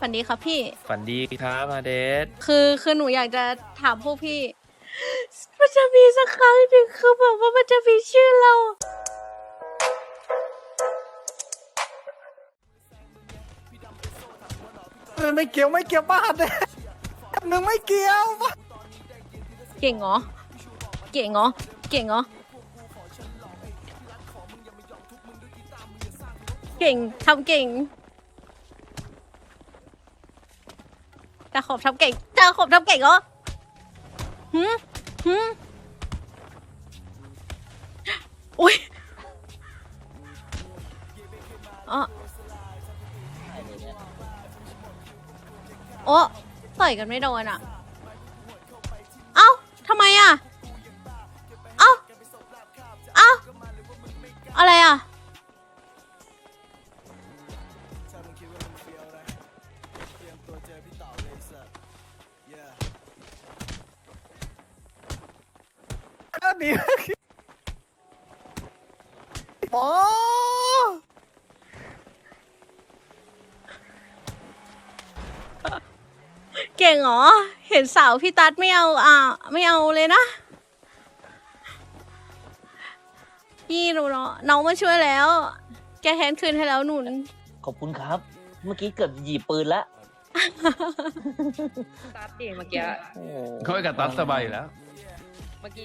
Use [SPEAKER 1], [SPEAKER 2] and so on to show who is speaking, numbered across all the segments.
[SPEAKER 1] ฝันดีครับพี่
[SPEAKER 2] ฝันดีครับอาเดส
[SPEAKER 1] คือคือหนูอยากจะถามพวกพี่ มันจะมีสักครั้งหนึ่งคือแบบว่ามันจะมีชื่อเรา
[SPEAKER 3] ไม่เกี่ยวไม่เกี่ยวบ้านเลยหนึ่งไม่เกี่ยว
[SPEAKER 1] เก่งเหรอเก่งเหรอเก่งเหรอเก่งทำเก่ง ตาขอบทำเก่งตาขอบทำเก่งเหรอหืมหืมอุ้ยอ๋อโอ้ต่อยกันไม่โดนอะ
[SPEAKER 3] หนีหมอ
[SPEAKER 1] เก่งเหรอ เห็นสาวพี่ตัดไม่เอาอะไม่เอาเลยนะ พี่หนูเนาะน้องมาช่วยแล้ว แกแค้นคืนให้แล้วหนุน
[SPEAKER 4] ขอบคุณครับ เมื่อกี้เกือบหยิบปืนแล้ว
[SPEAKER 5] ตัดดิเมื่อกี้
[SPEAKER 4] โอ้
[SPEAKER 2] เขาไปกับตัดสบายอยู่แล้ว
[SPEAKER 5] เมื่อกี้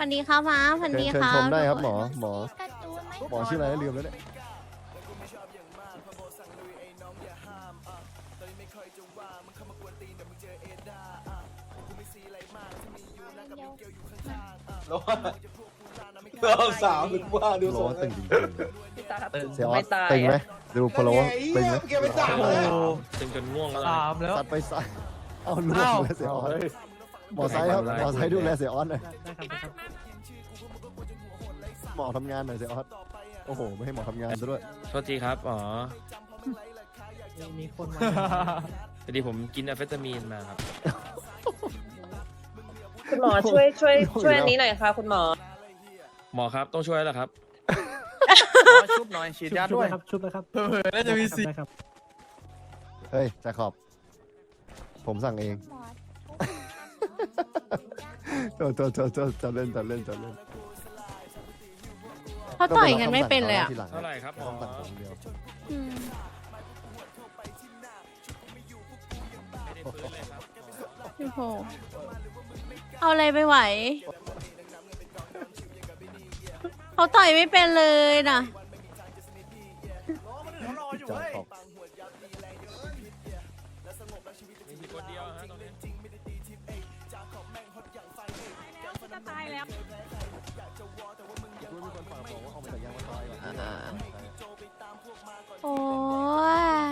[SPEAKER 1] พันดีครับม้าพัน
[SPEAKER 6] เชิญ
[SPEAKER 1] ดี
[SPEAKER 6] เชิญ
[SPEAKER 1] ครับ
[SPEAKER 6] ชมได้ครับหมอหมอ หมอชื่ออะไรนะลืมแล้วเนี่ย
[SPEAKER 7] เราสาวหรือว่าดู
[SPEAKER 6] โล
[SPEAKER 7] ทรง
[SPEAKER 6] ตึงจริง
[SPEAKER 5] พี่ตา
[SPEAKER 6] ๆเสียออ
[SPEAKER 5] ไม่
[SPEAKER 6] ส
[SPEAKER 5] ตาย
[SPEAKER 6] ตึงไหม
[SPEAKER 5] อะ
[SPEAKER 6] ดูโพโลตึงไหม
[SPEAKER 7] เกมไปสาม
[SPEAKER 2] โอ้
[SPEAKER 7] เลย
[SPEAKER 2] โหตึงจนง่วงแล้ว
[SPEAKER 3] สามแล้ว
[SPEAKER 6] สัดไปใส่เอาล่วงเลยเสียออส หมอไซค์ครับหมอไซค์ดูแลเสียออสหน่อยหมอทำงานหน่อยเสียออสโอ้โห ไม่ให้หมอทำงานซะด้วย
[SPEAKER 2] โทษทีครับอ๋อ
[SPEAKER 3] มีคนมา
[SPEAKER 2] พอดีผมกินอะเฟตามีนมาครับ
[SPEAKER 5] คุณหมอช่วยช่วยช่วยอันนี้หน่อยค่ะ คุณหมอ
[SPEAKER 2] หมอครับต้องช่วยแล้วครับ
[SPEAKER 3] ชุบหน่อยฉีดยาด้วย
[SPEAKER 8] ครับชุบนะครับ
[SPEAKER 3] เออน่าจะมีสี
[SPEAKER 8] ได้ครับ
[SPEAKER 6] เฮ้ยจาขอบ ผมสั่งเอง โทษโทษโทษโทษจะเล่นจะเล่นจะเล่น
[SPEAKER 1] เขาต่อยกันไม่เป็นเลยอะ
[SPEAKER 6] ทีหลัง
[SPEAKER 2] เท่าไหร่ครับหมอ
[SPEAKER 6] ต้องสั่งผมเดียว
[SPEAKER 1] อืม
[SPEAKER 2] ไม่ได้ฟื้นเลยครับ
[SPEAKER 1] โอ้โหเอาอะไรไปไหว เขาต่อยไม่เป็นเลยนะ
[SPEAKER 6] จาขอบ
[SPEAKER 1] โอ้ย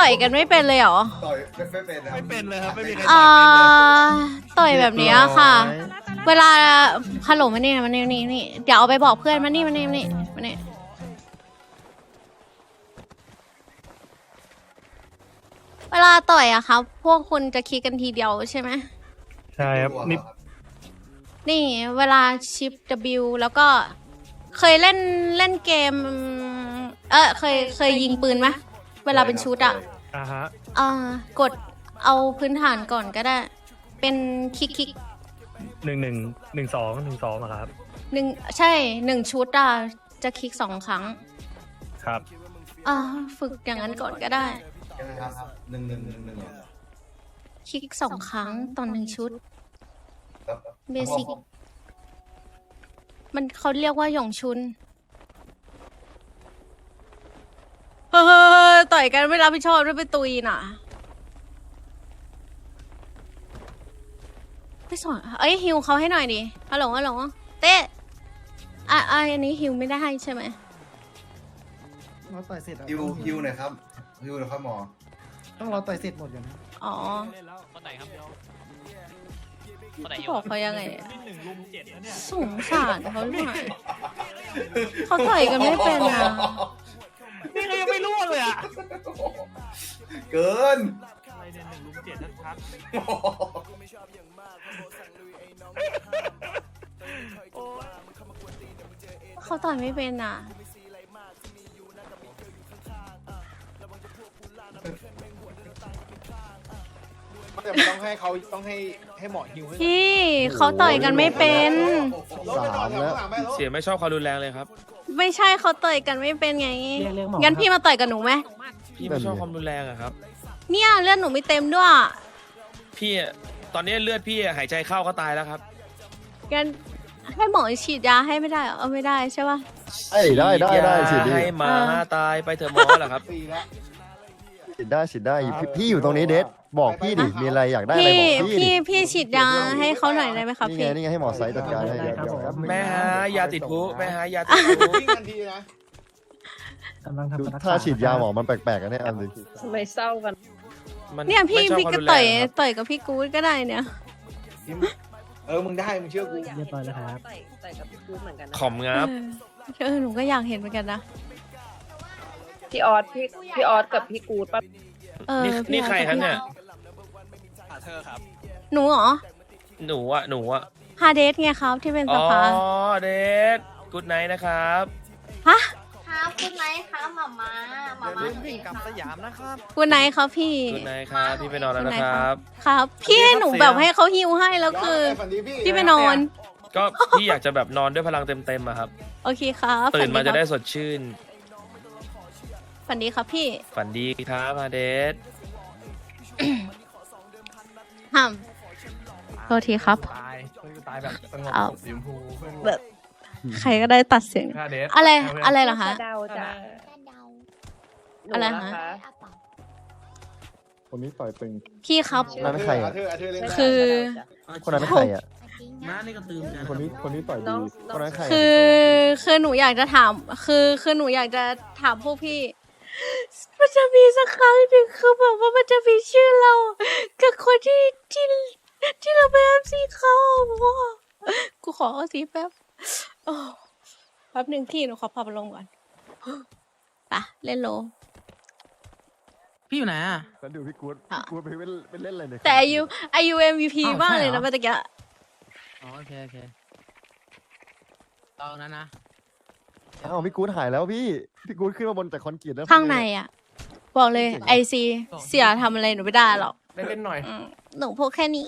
[SPEAKER 1] ต่อยกันไม่เป็นเลยเหรอ
[SPEAKER 7] ต่อยไม่เป็นนะ
[SPEAKER 3] ไม่เป็นเลยครับไม่มีใคร
[SPEAKER 1] อ่า
[SPEAKER 3] ต่อยเป็นเลย
[SPEAKER 1] ต่อยแบบเนี้ยค่ะ เวลาฮัลโหลมานี่มานี่นี่นี่เดี๋ยวเอาไปบอกเพื่อนมานี่มานี่มานี่มานี่ เวลาต่อยอะครับ พวกคุณจะคิดกันทีเดียวใช่ไหม
[SPEAKER 8] ใช่ครับนี่
[SPEAKER 1] นี่เวลาชิป W แล้วก็เคยเล่นเล่นเกม เออเคยเคยยิงปืนไหมเวลาเป็นชุดอะ
[SPEAKER 8] อ่าฮะ
[SPEAKER 1] อ่ากดเอาพื้นฐานก่อนก็ได้ เป็นคลิกคลิก
[SPEAKER 8] หนึ่งหนึ่งหนึ่งสองหนึ่งสองอะครับ
[SPEAKER 1] หนึ่งใช่หนึ่งชุดอะจะคลิกสองครั้ง
[SPEAKER 8] ครับ
[SPEAKER 1] อ่าฝึกอย่างนั้นก่อนก็ได้
[SPEAKER 7] ยังไงครับหนึ่งหนึ่งหนึ่งหนึ่ง
[SPEAKER 1] คลิกสองครั้งตอนหนึ่งชุด เบสิก มันเขาเรียกว่าหยงชุน เฮ้ยต่อยกันไม่รับผิดชอบด้วยไปตุยน่ะ ไปสอนเอ้ยฮิวเขาให้หน่อยดิฮัลโหลฮัลโหลเต้อะอะอันนี้ฮิวไม่ได้ใช่ไหม
[SPEAKER 8] เราต่อยเสร็จ
[SPEAKER 7] ฮิวฮิวหน่อยครับ ฮิวหน่อยครับหมอ
[SPEAKER 8] ต้องเราต่อยเสร็จหมดอยู่นะ
[SPEAKER 1] อ๋อ
[SPEAKER 4] คนไหนครับ
[SPEAKER 1] บอกเขายังไงอะสงสารเขาหน่อยเขาต่อยกันไม่เป็นอะ
[SPEAKER 3] นี่ก็ยังไม่ร่วงเลยอะ
[SPEAKER 7] เกิน
[SPEAKER 8] เนี่ยหนึ่งลุมเจ็ดชัด
[SPEAKER 1] เขาต่อยไม่เป็นอะ
[SPEAKER 7] แต่มันต้องให้เขาต้องให้ให้หมอฮิวให้
[SPEAKER 1] พี่เขาต่อยกันไม่เป็น
[SPEAKER 6] สามแล้ว
[SPEAKER 2] เสียไม่ชอบความรุนแรงเลยครับ
[SPEAKER 1] ไม่ใช่เขาต่อยกันไม่เป็นไง
[SPEAKER 8] เรียกเรียกหมอ
[SPEAKER 1] งั้นพี่มาต่อยกับหนูไหม
[SPEAKER 2] พี่ไม่ชอบความรุนแรงอะครับ
[SPEAKER 1] เนี่ยเลือดหนูไม่เต็มด้วย
[SPEAKER 2] พี่อะตอนนี้เลือดพี่อะหายใจเข้าก็ตายแล้วครับ
[SPEAKER 1] งั้นให้หมอฉีดยาให้ไม่ได้เหรอเอาไม่ได้ใช่ปะ
[SPEAKER 6] เอ้ยได้ได้ได้ฉีดดิ
[SPEAKER 2] ให้หมา
[SPEAKER 1] อ่า
[SPEAKER 2] ตายไปเถอะหมอเหรอครับ
[SPEAKER 7] ฟรีแล้ว
[SPEAKER 6] ฉีดได้ฉีดได้พี่พี่อยู่ตรงนี้เดท บอกพี่ดิมีอะไรอยากได้อะไร
[SPEAKER 1] พี่
[SPEAKER 6] บอกพี่
[SPEAKER 1] พี่
[SPEAKER 6] ดิ
[SPEAKER 1] พี่ฉีดยาให้เขาหน่อยได้ไหมครับ
[SPEAKER 6] นี่ไง
[SPEAKER 1] พี่
[SPEAKER 6] นี่ไงให้หมอไซส์จัดการให้
[SPEAKER 2] แม่ฮะยาติดพุแม่ฮะยาติดพุ
[SPEAKER 7] วิ่งทันทีนะ
[SPEAKER 8] กำลัง
[SPEAKER 6] ดู
[SPEAKER 8] ทำ
[SPEAKER 6] ถ้าฉีดยาหมอมันแปลกๆกันเนี่ยอันดิ
[SPEAKER 5] ทำไมเศร้ากัน
[SPEAKER 2] มัน
[SPEAKER 1] เนี่ยพี่
[SPEAKER 2] ไม่ชอบ
[SPEAKER 1] พี่
[SPEAKER 2] ความ
[SPEAKER 1] ก็
[SPEAKER 2] รุนแร
[SPEAKER 1] ต่อย
[SPEAKER 2] งครับ
[SPEAKER 1] ต่อยกับพี่กู๊ดก็ได้เนี่ย
[SPEAKER 7] เออ มึงได้ มึงเชื่อกู
[SPEAKER 8] เรียบร้อยแล้วครับ
[SPEAKER 5] ใส่ใส่กับพี่กูดเหมือนกันนะ
[SPEAKER 2] ขอมงับ
[SPEAKER 1] เออหนูก็อยากเห็นเหมือนกันนะ
[SPEAKER 5] พี่ออสพี่พี่ออสกับพี่กูดปะ
[SPEAKER 1] เออ
[SPEAKER 2] นี่
[SPEAKER 1] พี่
[SPEAKER 2] นี่ใครครับเนี่ย
[SPEAKER 1] หนูเหรอ
[SPEAKER 2] หนูอะหนูอะ
[SPEAKER 1] ฮาเดสไงครับที่เป็นส
[SPEAKER 2] อ๋อ
[SPEAKER 1] ภา
[SPEAKER 2] เดทกูดไนท์นะครับ
[SPEAKER 1] ฮะ
[SPEAKER 9] ครับคุณไนท์ครับหมาม้าหมาม้า
[SPEAKER 3] วิ่งกลับสยามนะครับ
[SPEAKER 1] กูไหนครับพี่
[SPEAKER 2] กูดไนท์ครับ พี่ไปนอนแล้วนะครับ
[SPEAKER 1] ครับ พี่ให้หนูแบบให้เขาฮิวให้แล้วคือ
[SPEAKER 7] ฝันดีพี่
[SPEAKER 1] พี่ไปนอน
[SPEAKER 2] ก็พี่อยากจะแบบนอนด้วยพลังเต็มๆอะครับ
[SPEAKER 1] โอเคครับ
[SPEAKER 2] ตื่นมา
[SPEAKER 1] ฝั
[SPEAKER 2] จะ
[SPEAKER 1] ครับ
[SPEAKER 2] ได้สดชื่น
[SPEAKER 1] ฝันดีครับพี่
[SPEAKER 2] ฝันดีครับมาเดท
[SPEAKER 1] ห้าม โทษทีครับ
[SPEAKER 8] ตายเพื่อนกูตายแบบสงบ
[SPEAKER 1] เอา
[SPEAKER 8] สีชมพูเพื่อนกู
[SPEAKER 1] แบบ ใครก็ได้ตัดเสียง
[SPEAKER 8] ค่าเดท
[SPEAKER 1] อะไร
[SPEAKER 8] เาเพื่น
[SPEAKER 1] อะไรเหรอคะ
[SPEAKER 5] เดาจ้ะ
[SPEAKER 1] อะไร
[SPEAKER 5] หนู
[SPEAKER 1] ฮะ
[SPEAKER 5] ล่
[SPEAKER 6] คนนี้ต่อยตึง
[SPEAKER 1] พี่ครับ
[SPEAKER 6] นั่นใครอะ
[SPEAKER 7] เธอเธอเล่นได้
[SPEAKER 1] คือ
[SPEAKER 6] คนนั้นใครอะ
[SPEAKER 9] น้านี่ก็ตื่น
[SPEAKER 6] คนนี้คนนี้ต่อยดีคนนั้นใครอะ
[SPEAKER 1] คือคือหนูอยากจะถาม คือคือหนูอยากจะถามพวกพี่ มันจะมีสักครั้งหนึ่งคือแบบว่ามันจะมีชื่อเรา กับคนที่ที่ที่เราไปเอฟซีเขาว่ากูขอเอาสีแป๊บโอ้แป๊บหนึ่งพี่หนูขอพับลงก่อนไปะเล่นโล
[SPEAKER 8] พี่อยู่ไหนอะ
[SPEAKER 6] แล้วดูพี่กู๊ด
[SPEAKER 1] อะ
[SPEAKER 6] พี่กู๊ดไปเล่นไปเล่นอะไรเนี่ย
[SPEAKER 1] แต่อายุอายุ MVP
[SPEAKER 8] อ้าว
[SPEAKER 1] มาก
[SPEAKER 8] ใช่
[SPEAKER 1] เลย
[SPEAKER 8] เหร
[SPEAKER 1] นะ
[SPEAKER 8] อ
[SPEAKER 1] เมื่อกี้
[SPEAKER 8] อ๋อโอเคโอเคตอนนั้นนะ
[SPEAKER 6] อ้าวพี่กู๊ดหายแล้วพี่พี่กู๊ดขึ้นมาบนจากคอนกรีตแล้ว
[SPEAKER 1] ข้างในอะ บอกเลยไอซีเสียทำอะไรหนูไม่ได้หรอก
[SPEAKER 8] เล่นๆหน่อย
[SPEAKER 1] อืมหนูพกแค่นี้